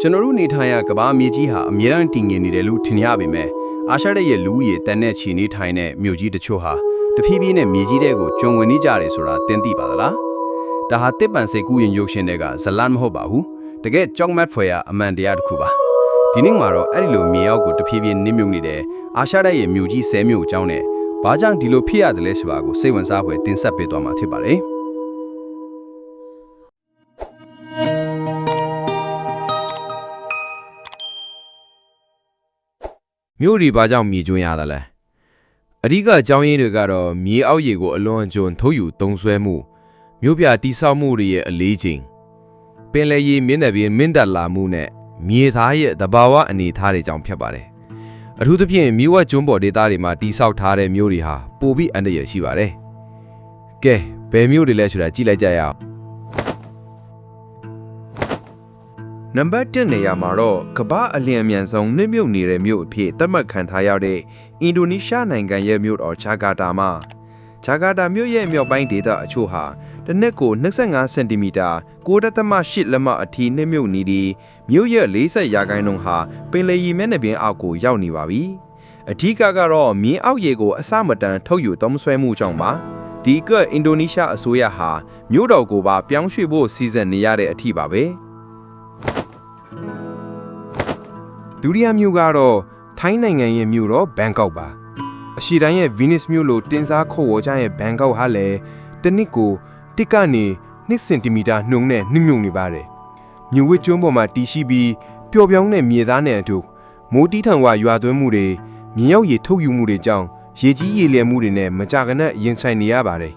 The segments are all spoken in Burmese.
ကျွန်တော်တို့နေထိုင်ရာကမ္ဘာမြေကြီးဟာအမြဲတမ်းတည်ငြိမ်နေတယ်လို့ထင်ရပေမဲ့အာရှတိုက်ရဲ့လူဦးရေတန်တဲ့ချီနေထိုင်တဲ့မြို့ကြီးတချို့ဟာတဖြည်းဖြည်းနဲ့မြေကြီးတဲ့ကိုကျွံဝင်နေကြတယ်ဆိုတာသင်သိပါသလားဒါဟာတစ်ပံစိတ်ကူးရင်ရုပ်ရှင်တွေကဇလန်မဟုတ်ပါဘူးတကယ်ကြောက်မတ်ဖွယ်ရာအမှန်တရားတစ်ခုပါဒီနေ့မှာတော့အဲ့ဒီလိုမြေအောက်ကိုတဖြည်းဖြည်းနစ်မြုပ်နေတဲ့အာရှတိုက်ရဲ့မြို့ကြီးဆဲမြို့အကြောင်းနဲ့ဘာကြောင့်ဒီလိုဖြစ်ရတယ်လဲဆိုတာကိုစိတ်ဝင်စားဖွယ်တင်ဆက်ပေးသွားမှာဖြစ်ပါတယ် မြို့ဒီဘာကြောင့်မြေကျွန်းရတာလဲအဓိကအကြောင်းရင်းတွေကတော့မြေအောက်ရေကိုအလွန်အကျွံထုတ်ယူသုံးဆွဲမှုမြို့ပြတိဆောက်မှုတွေရဲ့အလေးချိန်ပင်လယ်ရေမြင့်တဲ့ပြင်မြင့်တက်လာမှုနဲ့မြေသားရဲ့သဘာဝအနေအထားတွေကြောင့်ဖြစ်ပါတယ်အထူးသဖြင့်မြို့ဝကျွန်းပေါ်ဒေသတွေမှာတိဆောက်ထားတဲ့မြို့တွေဟာပိုပြီးအန္တရာယ်ရှိပါတယ်ကဲဘယ်မြို့တွေလဲဆိုတာကြည့်လိုက်ကြရအောင် နံပါတ်1နေရာမှာတော့ကမ္ဘာအလျင်အမြန်ဆုံးနှိမ့်မြုပ်နေတဲ့မြို့အဖြစ်သတ်မှတ်ခံထားရတဲ့အင်ဒိုနီးရှားနိုင်ငံရဲ့မြို့တော်ဂျာကာတာမှာဂျာကာတာမြို့ရဲ့မြောက်ပိုင်းဒေသအချို့ဟာတစ်နှစ်ကို25စင်တီမီတာ9.8လက်မအထိနှိမ့်မြုပ်နေပြီးမြို့ရဲ့40ရာခိုင်နှုန်းဟာပင်လယ်ရေမျက်နှာပြင်အောက်ကိုရောက်နေပါပြီအထူးကတော့မြင်းအောက်ရေကိုအစမတန်ထုတ်ယူသုံးဆွဲမှုကြောင့်ပါဒီကအင်ဒိုနီးရှားအစိုးရဟာမြို့တော်ကိုပါပြောင်းရွှေ့ဖို့စီစဉ်နေရတဲ့အထိပါပဲ ဒုတိယမြို့ကတော့ထိုင်းနိုင်ငံရဲ့မြို့တော့ဘန်ကောက်ပါအရှိတိုင်းရဲ့ Venus မြို့လိုတင်စားခေါ်ဝေါ်ကြရဲ့ဘန်ကောက်ဟာလည်းတစ်နှစ်ကိုတစ်ကနေ2စင်တီမီတာနှုန်းနဲ့နှိမ့်မြုံနေပါတယ်မြို့ဝစ်ကျွန်းပေါ်မှာတီးရှိပြီးပျော်ပြောင်းတဲ့မြေသားနဲ့အတူမိုးတီးထန်ဝါရွာသွန်းမှုတွေမြေရောက်ရေထုတ်ယူမှုတွေကြောင့်ရေကြီးရေလျံမှုတွေနဲ့မကြာခဏရင်ဆိုင်နေရပါတယ်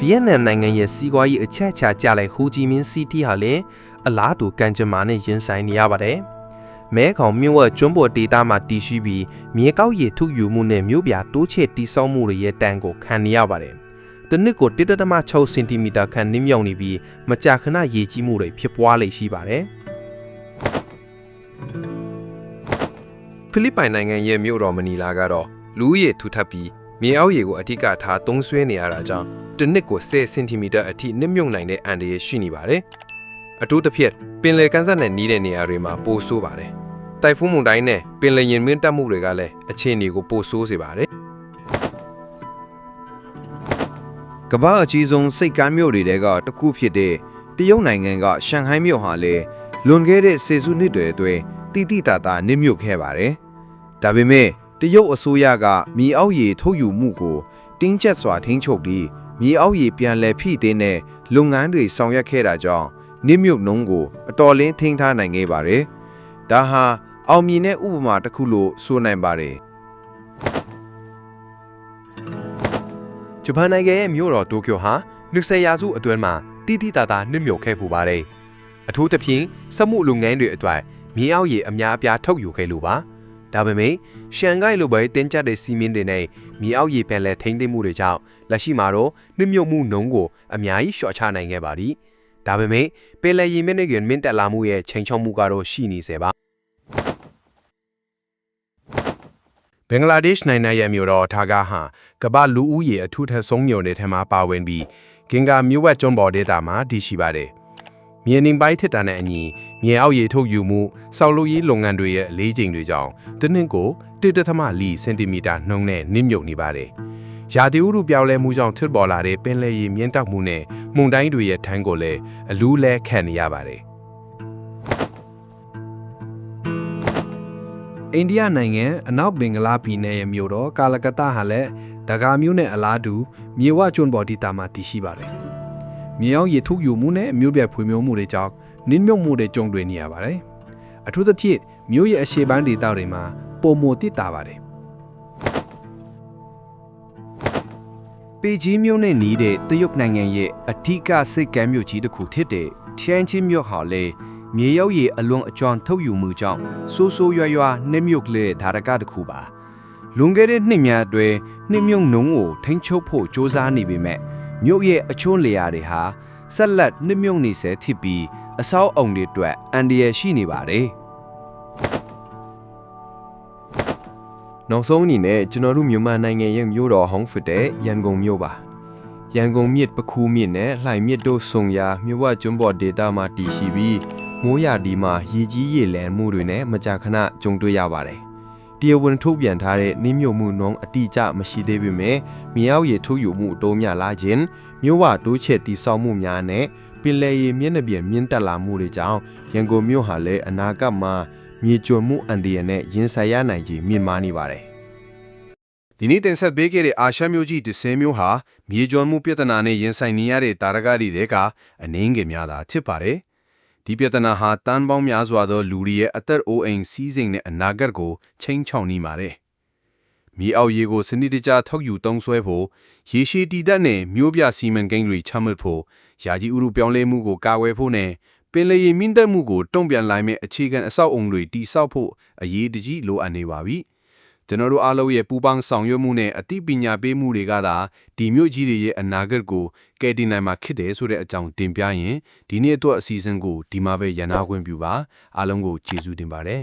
ဗီယက်နမ်နိုင်ငံရဲ့စီးပွားရေးအချက်အချာကျလိုက်ဟိုဂျီမင်းစီးတီးဟာလည်းအလားတူကံကြမ္မာနဲ့ရင်ဆိုင်နေရပါတယ်။မဲခေါင်မြို့ဝကျွန်းပေါ်ဒေသမှာတည်ရှိပြီးမြေကောက်ရည်ထုတ်ယူမှုနဲ့မြို့ပြတိုးချဲ့တိစောက်မှုတွေရဲ့တန်ကိုခံနေရပါတယ်။တစ်နှစ်ကို1.6စင်တီမီတာခန့်နင်းမြောင်နေပြီးမကြာခဏရေကြီးမှုတွေဖြစ်ပွားလေရှိပါတယ်။ဖိလစ်ပိုင်နိုင်ငံရဲ့မြို့တော်မနီလာကတော့လူဦးရေထူထပ်ပြီးမြေအောက်ရေကိုအထစ်ကထားသုံးဆွဲနေရတာကြောင့် တစ်နှစ်ကို10စင်တီမီတာအထိနစ်မြုပ်နိုင်တဲ့အန်ဒီရရှိနေပါတယ်။အထူးသဖြင့်ပင်လယ်ကမ်းစပ်နဲ့နီးတဲ့နေရာတွေမှာပိုဆိုးပါတယ်။တိုင်ဖုန်းမုန်တိုင်းနဲ့ပင်လယ်ရင်မင်းတက်မှုတွေကလည်းအခြေအနေကိုပိုဆိုးစေပါတယ်ကမ္ဘာအကြီးဆုံးစိတ်ကမ်းမြို့တွေတဲကတစ်ခုဖြစ်တဲ့တရုတ်နိုင်ငံကရှန်ဟိုင်းမြို့ဟာလည်းလွန်ခဲ့တဲ့ဆယ်စုနှစ်တွေအတွင်းတိတိတသာနစ်မြုပ်ခဲ့ပါတယ်။ဒါပေမဲ့တရုတ်အစိုးရကမြေအောက်ရေထုတ်ယူမှုကိုတင်းကျပ်စွာထိန်းချုပ်ပြီး မြေအောက်ရေပြန်လည်ဖိသေးတဲ့လုပ်ငန်းတွေဆောင်ရွက်ခဲ့တာကြောင့်နစ်မြုပ်နှုန်းကိုအတော်လင်းထိန်းထားနိုင်ခဲ့ပါတယ်။ဒါဟာအောင်မြင်တဲ့ဥပမာတစ်ခုလို့ဆိုနိုင်ပါတယ်။ဂျပန်နိုင်ငံရဲ့မြို့တော်တိုကျိုဟာ20ရာစုအတွင်းမှာတိတိတသာနှိမ့်မြုပ်ခဲ့ပူပါတယ်။အထူးသဖြင့်စက်မှုလုပ်ငန်းတွေအတွက်မြေအောက်ရေအများအပြားထုတ်ယူခဲ့လို့ပါ။ ဒါပေမဲ့ရှန်ဂိုင်လိုပဲတင်းကျပ်တဲ့စီမင်းတွေနဲ့မြေအောက်ရေပြန်လဲထိန်းသိမ်းမှုတွေကြောင့်လက်ရှိမှာတော့နှိမ့်မြုပ်မှုနှုန်းကိုအများကြီးလျှော့ချနိုင်ခဲ့ပါသည်။ဒါပေမဲ့ပင်လယ်ရေမျက်နှာပြင်မြင့်တက်လာမှုရဲ့ချိန်ချောက်မှုကတော့ရှိနေစေပါဘင်္ဂလားဒေ့ရှ်နိုင်ငံရဲ့မြို့တော်ဒါကာဟာကမ္ဘာလူဦးရေအထူးထပ်ဆုံးမြို့တွေထဲမှာပါဝင်ပြီးဂင်္ဂါမြို့ဝက်ကျွန်းပေါ်ဒေသမှာတည်ရှိပါတယ်။ မြေနေပိုင်းထစ်တာနဲ့အညီမြေအောက်ရေထုတ်ယူမှုစောက်လို့ရေးလုပ်ငန်းတွေရဲ့အလေးချိန်တွေကြောင့်တစ်နှစ်ကို1.4စင်တီမီတာနှုန်းနဲ့နစ်မြုပ်နေပါတယ်။ရာသီဥတုပြောင်းလဲမှုကြောင့်ထစ်ပေါ်လာတဲ့ပင်လယ်ရေမြင့်တက်မှုနဲ့မုန်တိုင်းတွေရဲ့ထန်းကိုလည်းအလူးလဲခံနေရပါတယ်။အိန္ဒိယနိုင်ငံအနောက်ဘင်္ဂလားပြည်နယ်ရဲ့မြို့တော်ကာလကတ္တာဟာလည်းဒဂါမြို့နဲ့အလားတူမြေဝကျွန်းပေါ်ဒေသမှာတည်ရှိပါတယ်။ မြေအောင်ရေထုတ်ယူမှုနဲ့မြို့ပြဖွံ့ဖြိုးမှုတွေကြောင့်နင်းမြုပ်မှုတွေကြုံတွေ့နေရပါတယ်။အထူးသဖြင့်မြို့ရဲ့အရှေ့ပိုင်းဒေသတွေမှာပုံမတိတာပါတယ်ပေကြီးမြို့နဲ့နီးတဲ့တရုတ်နိုင်ငံရဲ့အထူးကစိတ်ကမ်းမြို့ကြီးတစ်ခုဖြစ်တဲ့ချန်ချင်းမြို့ဟာလေမြေရောက်ရည်အလွန်အကျွမ်းထုတ်ယူမှုကြောင့်ဆိုးဆိုးရွားရွားနှိမ့်မြုပ်လေဒါရကတစ်ခုပါလွန်ခဲ့တဲ့နှစ်များအတွင်းနှိမ့်မြုပ်နှုံးကိုထိန်းချုပ်ဖို့စ조사နေပေမဲ့ မြို့ရဲ့အချွန်းလေယာတွေဟာဆက်လက်နှိမ့်မြုပ်နေစေဖြစ်ပြီးအဆောက်အုံတွေအတွက်အန္တရာယ်ရှိနေပါတယ်နောက်ဆုံးအနေနဲ့ကျွန်တော်တို့မြန်မာနိုင်ငံရဲ့မြို့တော်ဟောင်းဖြစ်တဲ့ရန်ကုန်မြို့ပါရန်ကုန်မြစ်ပခူးမြစ်နဲ့လှိုင်မြစ်တို့ဆုံရာမြဝကျွန်းပေါ်ဒေတာမှာတည်ရှိပြီးမိုးရာဒီမှာရေကြီးရေလန်မှုတွေနဲ့မကြာခဏကြုံတွေ့ရပါတယ်။ တရားဝင်ထုတ်ပြန်ထားတဲ့နှင်းမြုပ်မှုနှုန်းအတိအကျမရှိသေးပေမဲ့မြေအောက်ရေထုတ်ယူမှုအတိုးများလာခြင်းမြို့ဝတိုးချက်တိဆောက်မှုများနဲ့ပင်လယ်ရေမျက်နှာပြင်မြင့်တက်လာမှုတွေကြောင့်ရန်ကုန်မြို့ဟာလည်းအနာဂတ်မှာမြေကျွံမှုအန်ဒီယနဲ့ရင်ဆိုင်ရနိုင်ခြင်းမြင့်မားနေပါတယ်ဒီနေ့တင်ဆက်ပေးခဲ့တဲ့အာရှမျိုးကြီးဒစင်းမျိုးဟာမြေကျော်မှုပြဿနာနဲ့ရင်ဆိုင်နေရတဲ့တာရကတွေတဲကအနှင်းငယ်များတာဖြစ်ပါတယ်။ ဒီပြဿနာဟာတန်ပေါင်းများစွာသောလူတွေရဲ့အသက်အိုးအိမ်စီးစိမ်နဲ့အနာဂတ်ကိုချိန်ချောင်နေပါတယ်။မြေအောက်ရေကိုစနစ်တကျထောက်ယူသုံးစွဲဖို့ရေရှည်တည်တတ်တဲ့မျိုးပြစီမံကိန်းတွေချမှတ်ဖို့ယာကြီးဥရုပြောင်းလဲမှုကိုကာကွယ်ဖို့နဲ့ပင်လယ်ရေမြင့်တက်မှုကိုတုံ့ပြန်လိုက်မဲ့အခြေခံအဆောက်အုံတွေတည်ဆောက်ဖို့အရေးတကြီးလိုအပ်နေပါပြီ။ ကျွန်တော်တို့အားလုံးရဲ့ပူပေါင်းဆောင်ရွက်မှုနဲ့အသိပညာပေးမှုတွေကသာဒီမြို့ကြီးတွေရဲ့အနာဂတ်ကိုကယ်တင်နိုင်မှာဖြစ်တယ်ဆိုတဲ့အကြောင်းတင်ပြရင်ဒီနေ့အတွက်အစီအစဉ်ကိုဒီမှာပဲရန်နာခွင့်ပြုပါအားလုံးကိုကျေးဇူးတင်ပါတယ်